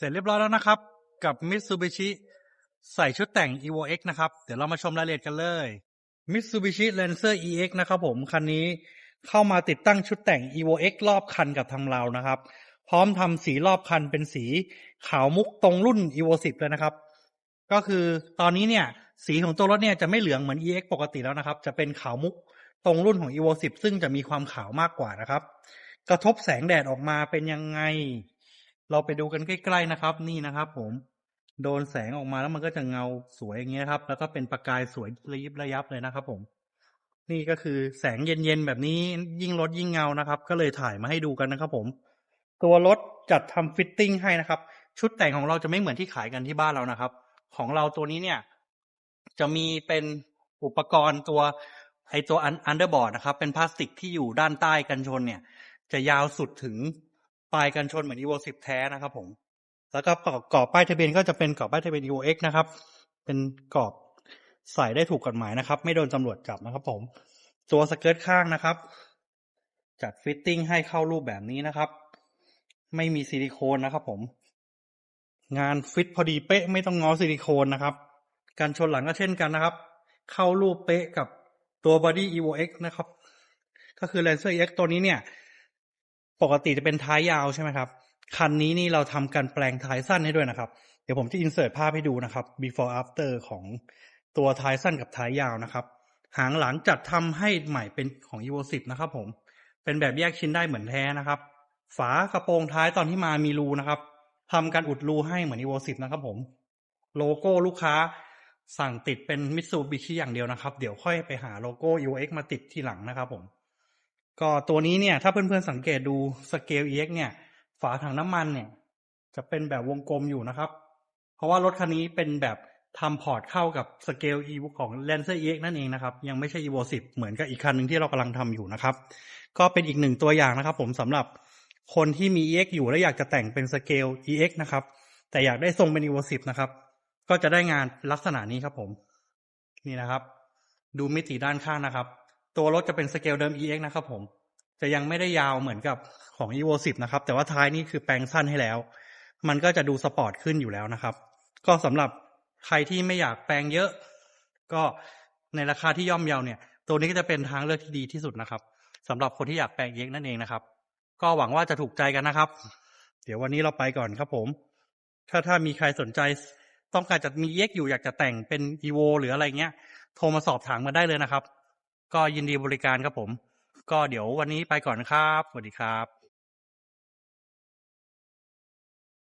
เสร็จเรียบร้อยแล้วนะครับ กับ Mitsubishi ใส่ชุดแต่ง Evo X นะครับ เดี๋ยวเรามาชมรายละเอียดกันเลย Mitsubishi Lancer EX นะครับผม คันนี้เข้ามาติดตั้งชุดแต่ง Evo X รอบคันกับทางเรานะครับ พร้อมทำสีรอบคันเป็นสีขาวมุกตรงรุ่น Evo 10เลยนะครับ ก็คือตอนนี้เนี่ย สีของตัวรถเนี่ยจะไม่เหลืองเหมือน EX ปกติแล้วนะครับ จะเป็นขาวมุกตรงรุ่นของ Evo 10 ซึ่งจะมีความขาวมากกว่านะครับ กระทบแสงแดดออกมาเป็นยังไง เราไปดูกันใกล้ ๆนะครับ นี่นะครับ ผมโดนแสงออกมาแล้วมันก็จะเงาสวยอย่างเงี้ยครับ แล้วก็เป็นประกายสวยระยิบระยับเลยนะครับ ผม นี่ก็คือแสงเย็นๆแบบนี้ยิ่งลดยิ่งเงานะครับ ก็เลยถ่ายมาให้ดูกันนะครับ ผม ตัวรถจัดทำฟิตติ้งให้นะครับ ชุดแต่งของเราจะไม่เหมือนที่ขายกันที่บ้านเรานะครับ ของเราตัวนี้เนี่ย จะมีเป็นอุปกรณ์ตัวไอตัวอันเดอร์บอร์ดนะครับ เป็นพลาสติกที่อยู่ด้านใต้กันชนเนี่ย จะยาวสุดถึง ปลายกันชนเหมือน Evo 10 แท้นะครับผม แล้วก็กรอบป้ายทะเบียนก็จะเป็นกรอบป้ายทะเบียน Evo X นะครับ เป็นกรอบใส่ได้ถูกกฎหมายนะครับ ไม่โดนตำรวจจับนะครับผม ตัวสเกิร์ตข้างนะครับ จัดฟิตติ้งให้เข้ารูปแบบนี้นะครับ ไม่มีซิลิโคนนะครับผม งานฟิตพอดีเป๊ะไม่ต้องง้อซิลิโคนนะครับ การชนหลังก็เช่นกันนะครับ เข้ารูปเป๊ะกับตัว Body Evo X นะครับ ก็คือ Lancer X ตัวนี้เนี่ย ปกติจะเป็นท้ายยาวใช่ไหมครับ คันนี้นี่เราทำการแปลงท้ายสั้นให้ด้วยนะครับ เดี๋ยวผมจะอินเสิร์ตภาพให้ดูนะครับ before after ของตัวท้ายสั้นกับท้ายยาวนะครับ หางหลังจัดทำให้ใหม่เป็นของ Evo 10นะครับผมเป็นแบบแยกชิ้นได้เหมือนแท้นะครับ ฝากระโปรงท้ายตอนที่มามีรูนะครับทำการอุดรูให้เหมือน Evo 10นะครับผมโลโก้ลูกค้าสั่งติดเป็นมิตซูบิชิอย่างเดียวนะครับ เดี๋ยวค่อยไปหาโลโก้ Evo X มาติดทีหลังนะครับผม ก็ตัวนี้เนี่ย ถ้าเพื่อนๆสังเกตดูสเกล EX เนี่ย ฝาถังน้ำมันเนี่ย จะเป็นแบบวงกลมอยู่นะครับ เพราะว่ารถคันนี้เป็นแบบทำพอร์ตเข้ากับสเกล e ของ Lancer EX นั่นเองนะครับ ยังไม่ใช่ Evo 10 เหมือนกับอีกคันหนึ่งที่เรากำลังทำอยู่นะครับ ก็เป็นอีกหนึ่งตัวอย่างนะครับ ผมสำหรับคนที่มี EX อยู่และอยากจะแต่งเป็นสเกล EX นะครับ แต่อยากได้ทรงเป็น Evo 10 นะครับ ก็จะได้งานลักษณะนี้ครับผม นี่นะครับ ดูมิติด้านข้างนะครับ ตัวรถจะเป็นสเกลเดิม EX นะครับผม จะยังไม่ได้ยาวเหมือนกับของ Evo 10 นะครับ แต่ว่าท้ายนี่คือแปลงสั้นให้แล้ว มันก็จะดูสปอร์ตขึ้นอยู่แล้วนะครับ ก็สำหรับใครที่ไม่อยากแปลงเยอะ ก็ในราคาที่ย่อมเยาเนี่ย ตัวนี้ก็จะเป็นทางเลือกที่ดีที่สุดนะครับสำหรับคนที่อยากแปลง EX นั่นเองนะครับ ก็หวังว่าจะถูกใจกันนะครับ เดี๋ยววันนี้เราไปก่อนครับผม ถ้าถ้ามีใครสนใจต้องการจะมี EX อยู่อยากจะแต่งเป็น Evo หรืออะไรเงี้ย โทรมาสอบถามมาได้เลยนะครับ ก็ยินดีบริการครับผม ก็เดี๋ยววันนี้ไปก่อนครับสวัสดีครับ